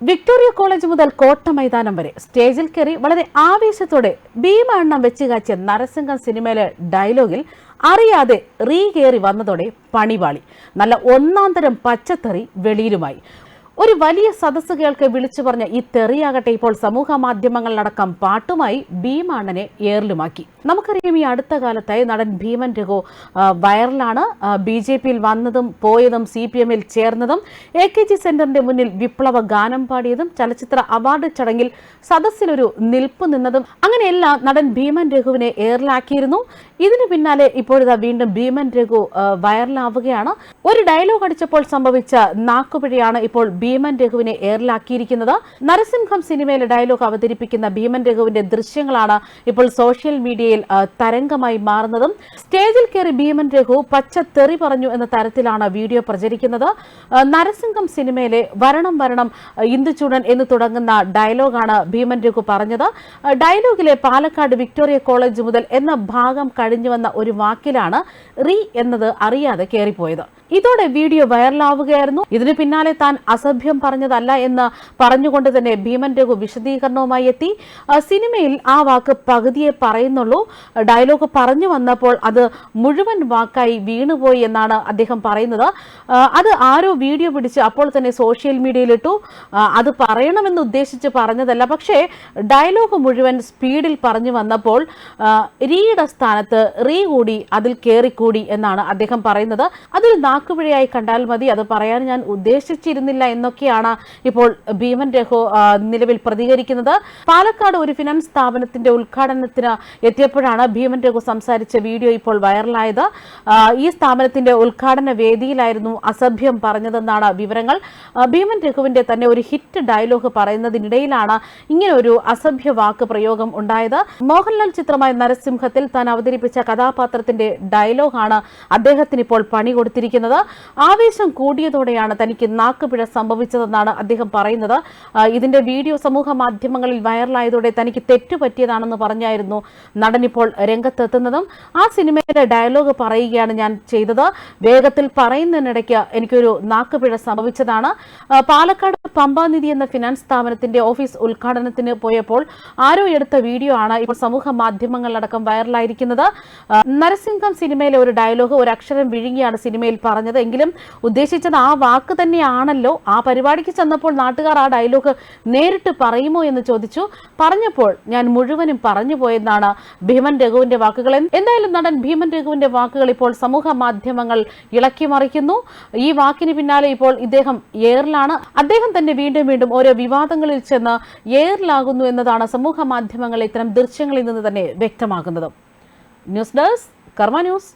Victoria college മുതൽ കോട്ട മൈതാനം വരെ സ്റ്റേജിൽ കയറി വളരെ ആവേശത്തോടെ ഭീമാണ്ണം വെച്ച് കാച്ചിയ നരസിംഹം സിനിമയിലെ ഡയലോഗിൽ അറിയാതെ റീ കയറി വന്നതോടെ പണിപാളി നല്ല ഒന്നാം തരം പച്ചത്തെറി വെളിയിലുമായി. ഒരു വലിയ സദസ്സ് കേൾക്ക് വിളിച്ചു പറഞ്ഞ ഈ തെറിയാകട്ടെ ഇപ്പോൾ സമൂഹ മാധ്യമങ്ങളിലടക്കം പാട്ടുമായി ഭീമാണ്ണനെ ഏറിലുമാക്കി. നമുക്കറിയാം ഈ അടുത്ത കാലത്തായി നടൻ ഭീമൻ രഘു വൈറലാണ്. ബി ജെ പിയിൽ വന്നതും പോയതും സി പി എമ്മിൽ ചേർന്നതും എ കെ ജി സെന്ററിന്റെ മുന്നിൽ വിപ്ലവ ഗാനം പാടിയതും ചലച്ചിത്ര അവാർഡ് ചടങ്ങിൽ സദസ്സിലൊരു നിൽപ്പ് നിന്നതും അങ്ങനെയെല്ലാം നടൻ ഭീമൻ രഘുവിനെ ഏറിലാക്കിയിരുന്നു. ഇതിനു പിന്നാലെ ഇപ്പോഴിതാ വീണ്ടും ഭീമൻ രഘു വൈറലാവുകയാണ്. ഒരു ഡയലോഗ് അടിച്ചപ്പോൾ സംഭവിച്ച നാക്കുപിഴയാണ് ഇപ്പോൾ ഭീമൻ രഘുവിനെ ഏറിലാക്കിയിരിക്കുന്നത്. നരസിംഹം സിനിമയിലെ ഡയലോഗ് അവതരിപ്പിക്കുന്ന ഭീമൻ രഘുവിന്റെ ദൃശ്യങ്ങളാണ് ഇപ്പോൾ സോഷ്യൽ മീഡിയയിൽ തരംഗമായി മാറുന്നതും സ്റ്റേജിൽ കയറി ഭീമൻ രഘു പച്ച തെറി പറഞ്ഞു എന്ന തരത്തിലാണ് വീഡിയോ പ്രചരിക്കുന്നത്. നരസിംഹം സിനിമയിലെ വരണം വരണം ഇന്ദുചൂടൻ എന്ന് തുടങ്ങുന്ന ഡയലോഗാണ് ഭീമൻ രഘു പറഞ്ഞത്. ഡയലോഗിലെ പാലക്കാട് വിക്ടോറിയ കോളേജ് മുതൽ എന്ന ഭാഗം കഴിഞ്ഞുവന്ന ഒരു വാക്കിലാണ് റീ എന്നത് അറിയാതെ കയറിപ്പോയത്. ഇതോടെ വീഡിയോ വൈറലാവുകയായിരുന്നു. ഇതിനു പിന്നാലെ താൻ അസഭ്യം പറഞ്ഞതല്ല എന്ന് പറഞ്ഞുകൊണ്ട് തന്നെ ഭീമൻ രഘു വിശദീകരണവുമായി എത്തി. സിനിമയിൽ ആ വാക്ക് പകുതിയെ പറയുന്നുള്ളൂ. ഡയലോഗ് പറഞ്ഞു വന്നപ്പോൾ അത് മുഴുവൻ വാക്കായി വീണുപോയി എന്നാണ് അദ്ദേഹം പറയുന്നത്. അത് ആരോ വീഡിയോ പിടിച്ച് അപ്പോൾ തന്നെ സോഷ്യൽ മീഡിയയിലിട്ടു. അത് പറയണമെന്ന് ഉദ്ദേശിച്ച് പറഞ്ഞതല്ല. പക്ഷേ ഡയലോഗ് മുഴുവൻ സ്പീഡിൽ പറഞ്ഞു വന്നപ്പോൾ റീയുടെ സ്ഥാനത്ത് റീ കൂടി അതിൽ കയറിക്കൂടി എന്നാണ് അദ്ദേഹം പറയുന്നത്. അതൊരു നാക്കുപിഴയായി കണ്ടാൽ മതി. അത് പറയാൻ ഞാൻ ഉദ്ദേശിച്ചിരുന്നില്ല എന്നൊക്കെയാണ് ഇപ്പോൾ ഭീമൻ രഘു നിലവിൽ പ്രതികരിക്കുന്നത്. പാലക്കാട് ഒരു ഫിനാൻസ് സ്ഥാപനത്തിന്റെ ഉദ്ഘാടനത്തിന് എത്തിയപ്പോഴാണ് ഭീമൻ രഘു സംസാരിച്ച വീഡിയോ ഇപ്പോൾ വൈറലായത്. ഈ സ്ഥാപനത്തിന്റെ ഉദ്ഘാടന വേദിയിലായിരുന്നു അസഭ്യം പറഞ്ഞതെന്നാണ് വിവരങ്ങൾ. ഭീമൻ രഘുവിന്റെ തന്നെ ഒരു ഹിറ്റ് ഡയലോഗ് പറയുന്നതിനിടയിലാണ് ഇങ്ങനെ ഒരു അസഭ്യ വാക്ക് പ്രയോഗം ഉണ്ടായത്. മോഹൻലാൽ ചിത്രമായ നരസിംഹത്തിൽ താൻ അവതരിപ്പിച്ച കഥാപാത്രത്തിന്റെ ഡയലോഗാണ് അദ്ദേഹത്തിന് ഇപ്പോൾ പണി കൊടുത്തിരിക്കുന്നത്. ആവേശം കൂടിയതോടെയാണ് തനിക്ക് നാക്കുപിഴ സംഭവിച്ചതെന്നാണ് അദ്ദേഹം പറയുന്നത്. ഇതിന്റെ വീഡിയോ സമൂഹ മാധ്യമങ്ങളിൽ വൈറലായതോടെ തനിക്ക് തെറ്റുപറ്റിയതാണെന്ന് പറഞ്ഞായിരുന്നു നടൻ ഇപ്പോൾ രംഗത്തെത്തുന്നതും. ആ സിനിമയിലെ ഡയലോഗ് പറയുകയാണ് ഞാൻ ചെയ്തത്. വേഗത്തിൽ പറയുന്നതിനിടയ്ക്ക് എനിക്കൊരു നാക്കുപിഴ സംഭവിച്ചതാണ്. പാലക്കാട് പമ്പാനിധി എന്ന ഫിനാൻസ് സ്ഥാപനത്തിന്റെ ഓഫീസ് ഉദ്ഘാടനത്തിന് പോയപ്പോൾ ആരോ എടുത്ത വീഡിയോ ആണ് ഇപ്പോൾ സമൂഹ മാധ്യമങ്ങളിലടക്കം വൈറലായിരിക്കുന്നത്. നരസിംഹം സിനിമയിലെ ഒരു ഡയലോഗ് ഒരു അക്ഷരം വിഴുങ്ങിയാണ് സിനിമയിൽ പറഞ്ഞത്. എങ്കിലും ഉദ്ദേശിച്ചത് ആ വാക്ക് തന്നെയാണല്ലോ. ആ പരിപാടിക്ക് ചെന്നപ്പോൾ നാട്ടുകാർ ആ ഡയലോഗ് നേരിട്ട് പറയുമോ എന്ന് ചോദിച്ചു. പറഞ്ഞപ്പോൾ ഞാൻ മുഴുവനും പറഞ്ഞു പോയെന്നാണ് ഭീമൻ രഘുവിന്റെ വാക്കുകൾ. എന്തായാലും നടൻ ഭീമൻ രഘുവിന്റെ വാക്കുകൾ ഇപ്പോൾ സമൂഹ മാധ്യമങ്ങൾ ഇളക്കി മറിക്കുന്നു. ഈ വാക്കിന് പിന്നാലെ ഇപ്പോൾ ഇദ്ദേഹം എയറിലാണ്. അദ്ദേഹം തന്നെ വീണ്ടും വീണ്ടും ഓരോ വിവാദങ്ങളിൽ ചെന്ന് എയറിലാകുന്നു എന്നതാണ് സമൂഹ മാധ്യമങ്ങളെ ഇത്തരം ദൃശ്യങ്ങളിൽ നിന്ന് തന്നെ വ്യക്തമാക്കുന്നത് ന്യൂസ് ഡെസ്ക് കർമ്മ ന്യൂസ്.